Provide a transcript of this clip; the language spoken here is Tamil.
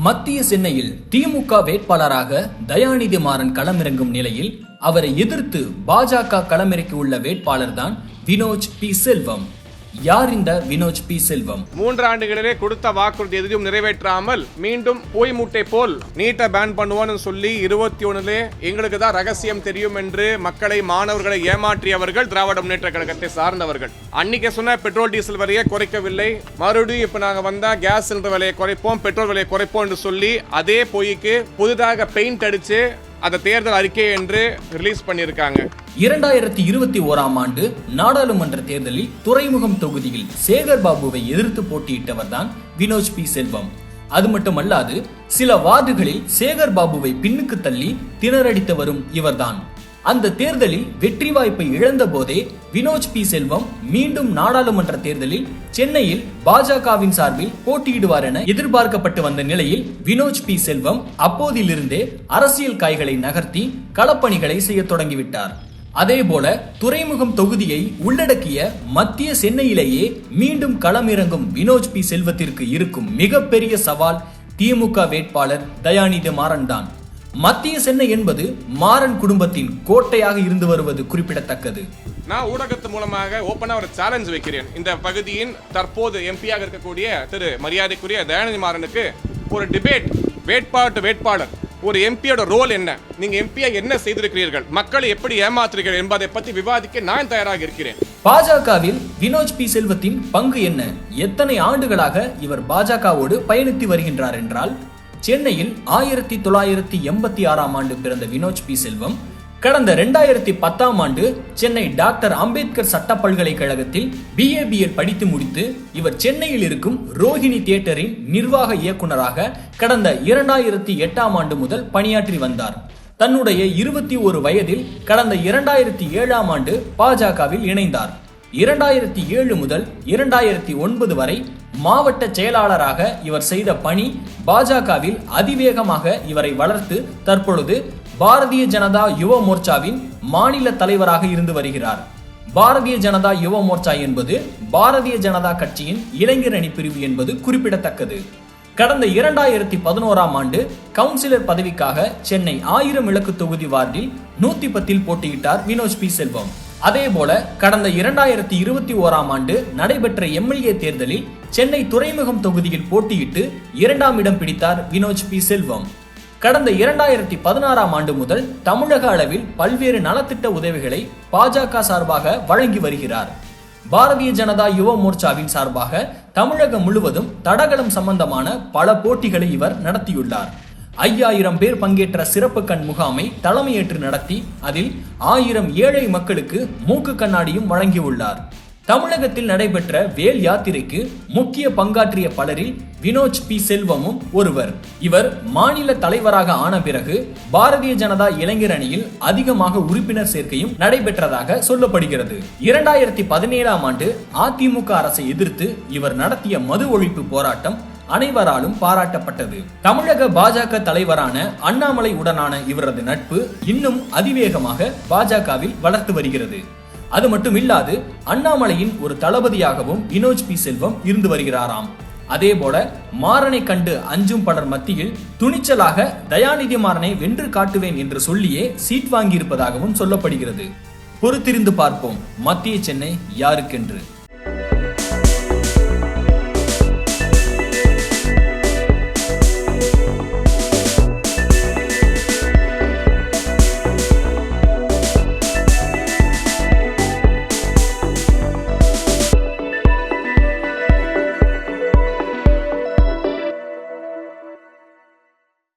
மத்திய சென்னையில் திமுக வேட்பாளராக தயாநிதி மாறன் களமிறங்கும் நிலையில் அவரை எதிர்த்து பாஜக களமிறக்கியுள்ள வேட்பாளர் தான் வினோஜ் பி. செல்வம். யார் இந்த வினோஜ் பி. செல்வம்? மூன்று ஆண்டுகளிலே கொடுத்த வாக்குறுதி எதையும் நிறைவேற்றாமல் மீண்டும் போய் மூட்டை போல் நீட்டை பேன் பண்ணுவோம்னு சொல்லி இருபத்தி ஒண்ணுலே எங்களுக்கு தான் ரகசியம் தெரியும் என்று மக்களை மாணவர்களை ஏமாற்றியவர்கள் திராவிட முன்னேற்ற கழகத்தை சார்ந்தவர்கள். அன்னைக்கு சொன்ன பெட்ரோல் டீசல் வரையை குறைக்கவில்லை. மறுபடியும் இப்ப நாங்க வந்தா கேஸ் சிலிண்டர் விலையை குறைப்போம் பெட்ரோல் விலையை குறைப்போம் என்று சொல்லி அதே பொய்க்கு புதிதாக பெயிண்ட் அடிச்சு அந்த தேர்தல் அறிக்கை என்று ரிலீஸ் பண்ணியிருக்காங்க. இரண்டாயிரத்தி இருபத்தி ஓராம் ஆண்டு நாடாளுமன்ற தேர்தலில் துறைமுகம் தொகுதியில் சேகர் பாபுவை எதிர்த்து போட்டியிட்டவர் தான் வினோஜ் பி. செல்வம். அது மட்டுமல்லாது சில வார்டுகளில் சேகர் பாபுவை பின்னுக்கு தள்ளி திணறடித்து வரும் இவர்தான். அந்த தேர்தலில் வெற்றி வாய்ப்பை இழந்த போதே வினோஜ் பி. செல்வம் மீண்டும் நாடாளுமன்ற தேர்தலில் சென்னையில் பாஜகவின் சார்பில் போட்டியிடுவார் என எதிர்பார்க்கப்பட்டு வந்த நிலையில் வினோஜ் பி. செல்வம் அப்போதிலிருந்தே அரசியல் காய்களை நகர்த்தி களப்பணிகளை செய்ய தொடங்கிவிட்டார். அதேபோல துறைமுகம் தொகுதியை உள்ளடக்கிய மத்திய சென்னையிலேயே மீண்டும் களமிறங்கும் வினோஜ் பி. செல்வத்திற்கு இருக்கும் மிகப்பெரிய சவால் திமுக வேட்பாளர் தயாநிதி மாறன் தான் மத்திய சென்னை என்பது மாறன் குடும்பத்தின் கோட்டையாக இருந்து வருவது குறிப்பிடத்தக்கது. நான் ஊடகத்து மூலமாக ஓப்பனா ஒரு சேலஞ்ச் வைக்கிறேன். இந்த பகுதியின் தற்போது எம்பியாக இருக்கக்கூடிய திரு மரியாதைக்குரிய தயாநிதி மாறனுக்கு ஒரு டிபேட் வேட்பாட்டு வேட்பாளர் ஒரு எம்பியோட ரோல் என்ன? நீங்க எம்பியா என்ன செய்திருக்கிறீர்கள்? மக்களை எப்படி ஏமாற்றுகிறீர்கள் என்பதை பற்றி விவாதிக்க நான் தயாராக இருக்கிறேன். பாஜகவில் வினோஜ் பி. செல்வத்தின் பங்கு என்ன? எத்தனை ஆண்டுகளாக இவர் பாஜகவோடு பயணித்து வருகின்றார் என்றால் சென்னையில் ஆயிரத்தி தொள்ளாயிரத்தி எண்பத்தி ஆறாம் ஆண்டு பிறந்த வினோஜ் பி. செல்வம் கடந்த இரண்டாயிரத்தி பத்தாம் ஆண்டு சென்னை டாக்டர் அம்பேத்கர் சட்ட பல்கலைக்கழகத்தில் பிஏபிஎல் படித்து முடித்து இவர் சென்னையில் இருக்கும் ரோஹிணி தியேட்டரின் நிர்வாக இயக்குனராக கடந்த இரண்டாயிரத்தி எட்டாம் ஆண்டு முதல் பணியாற்றி வந்தார். தன்னுடைய இருபத்தி ஒரு வயதில் கடந்த இரண்டாயிரத்தி ஏழாம் ஆண்டு பாஜகவில் இணைந்தார். இரண்டாயிரத்தி ஏழு முதல் இரண்டாயிரத்தி ஒன்பது வரை மாவட்ட செயலாளராக இவர் செய்த பணி பாஜகவில் அதிவேகமாக இவரை வளர்த்து தற்பொழுது பாரதிய ஜனதா யுவ மோர்ச்சாவின் மாநில தலைவராக இருந்து வருகிறார். பாரதிய ஜனதா யுவ மோர்ச்சா என்பது பாரதிய ஜனதா கட்சியின் இளைஞர் அணி பிரிவு என்பது குறிப்பிடத்தக்கது. கடந்த இரண்டாயிரத்தி பதினோராம் ஆண்டு கவுன்சிலர் பதவிக்காக சென்னை ஆயிரம் விளக்கு தொகுதி வார்டில் நூத்தி பத்தில் போட்டியிட்டார் வினோஜ் பி செல்வம். அதேபோல கடந்த இரண்டாயிரத்தி இருபத்தி ஓராம் ஆண்டு நடைபெற்ற எம்எல்ஏ தேர்தலில் சென்னை துறைமுகம் தொகுதியில் போட்டியிட்டு இரண்டாம் இடம் பிடித்தார் வினோஜ் பி. செல்வம். கடந்த இரண்டாயிரத்தி பதினாறாம் ஆண்டு முதல் தமிழக அளவில் பல்வேறு நலத்திட்ட உதவிகளை பாஜக சார்பாக வழங்கி வருகிறார். பாரதிய ஜனதா யுவ மோர்ச்சாவின் சார்பாக தமிழகம் முழுவதும் தடகளம் சம்பந்தமான பல போட்டிகளை இவர் நடத்தியுள்ளார். ஐயாயிரம் பேர் பங்கேற்ற சிறப்பு கண் முகாமை தலைமையேற்று நடத்தி அதில் ஆயிரம் ஏழை மக்களுக்கு மூக்கு கண்ணாடியும் வழங்கியுள்ளார். தமிழகத்தில் நடைபெற்ற வேல் யாத்திரைக்கு முக்கிய பங்காற்றிய பலரில் வினோஜ் பி. செல்வமும் ஒருவர். இவர் மாநில தலைவராக ஆன பிறகு பாரதிய ஜனதா இளைஞர் அணியில் அதிகமாக உறுப்பினர் சேர்க்கையும் நடைபெற்றதாக சொல்லப்படுகிறது. இரண்டாயிரத்தி பதினேழாம் ஆண்டு அதிமுக அரசை எதிர்த்து இவர் நடத்திய மது ஒழிப்பு போராட்டம் அனைவராலும் பாராட்டப்பட்டது. தமிழக பாஜக தலைவரான அண்ணாமலை உடனான இவரது நட்பு இன்னும் அதிவேகமாக பாஜகவில் வளர்த்து வருகிறது. அது மட்டும் இல்லாது அண்ணாமலையின் ஒரு தளபதியாகவும் வினோஜ் பி. செல்வம் இருந்து வருகிறாராம். அதே போல மாறனை கண்டு அஞ்சும் பலர் மத்தியில் துணிச்சலாக தயாநிதி மாறனை வென்று காட்டுவேன் என்று சொல்லியே சீட் வாங்கியிருப்பதாகவும் சொல்லப்படுகிறது. பொறுத்திருந்து பார்ப்போம். மத்திய சென்னை யாருக்கென்று?